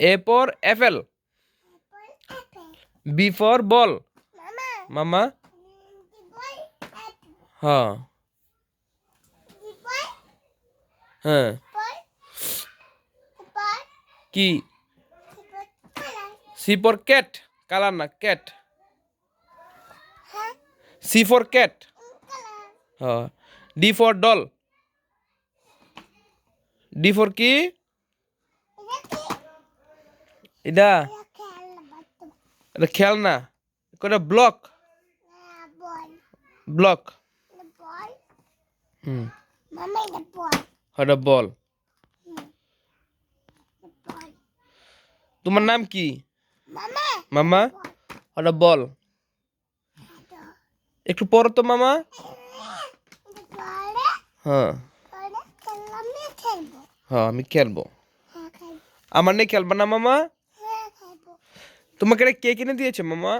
A for apple. B for ball. মামা mm. হ্যাঁ হ্যাঁ. কি. সি ফর ক্যাট কালার না ক্যাট? C for cat. হ্যাঁ D for doll D for কি এটা. এটা খেলনা কটা ব্লক. ব্লক. হুম. ওটা বল. তোমার নাম কি. মামা. ওটা বল. একটু পড়ো তো মামা. হ্যাঁ. হ্যাঁ আমি খেলব. আমার নিয়ে খেলবা না মামা. তোমাকে এটা কে কিনে দিয়েছে, মামা।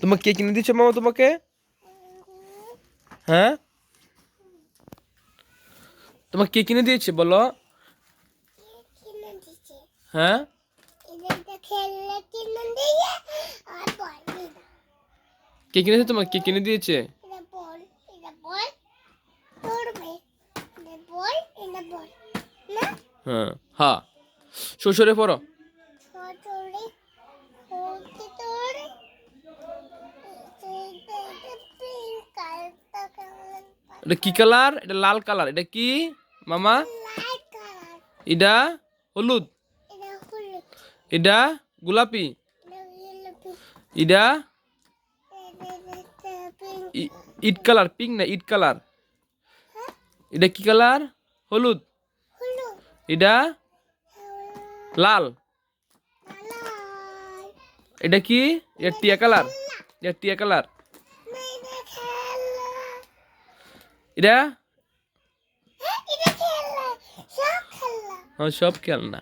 তোমাকে কে কিনে দিয়েছে, মামা, তোমাকে? হ্যাঁ? তোমাকে কে কিনে দিয়েছে, বলো। হ্যাঁ? কে কিনেছে তোমাকে কে কিনে দিয়েছে এটা বল এটা বল তোরবে এটা বল এটা বল না হ্যাঁ হ্যাঁ শ্বশুরে পড়ো। এটা কি কালার? এটা লাল কালার। এটা কি? মামা? এটা হলুদ। এটা গোলাপি। এটা ইট কালার পিঙ্ক না ইট কালার? এটা কি কালার? হলুদ। এটা? লাল। এটা কি? এটা টিয়া কালার। এটা টিয়া কালার। এটা? হ্যাঁ সব খেলা সব খেলনা।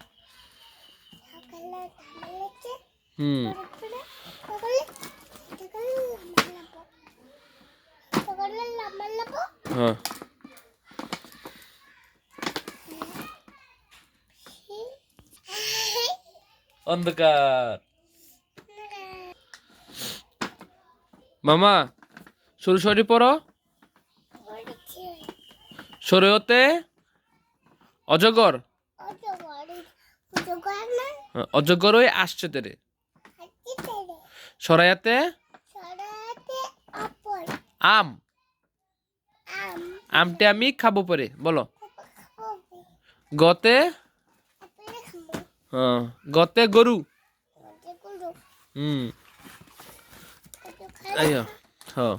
হুম। হ্যাঁ। অন্ধকার। মামা সরু সরি পড়ো। সরেওতে অজগর। অজগর ওই আসছে তেরে। সরাইয়াতে? আম। আমটা আমি খাব পরে বলো। গতে? হ্যাঁ গতে গরু হুম আইয়া হ্যাঁ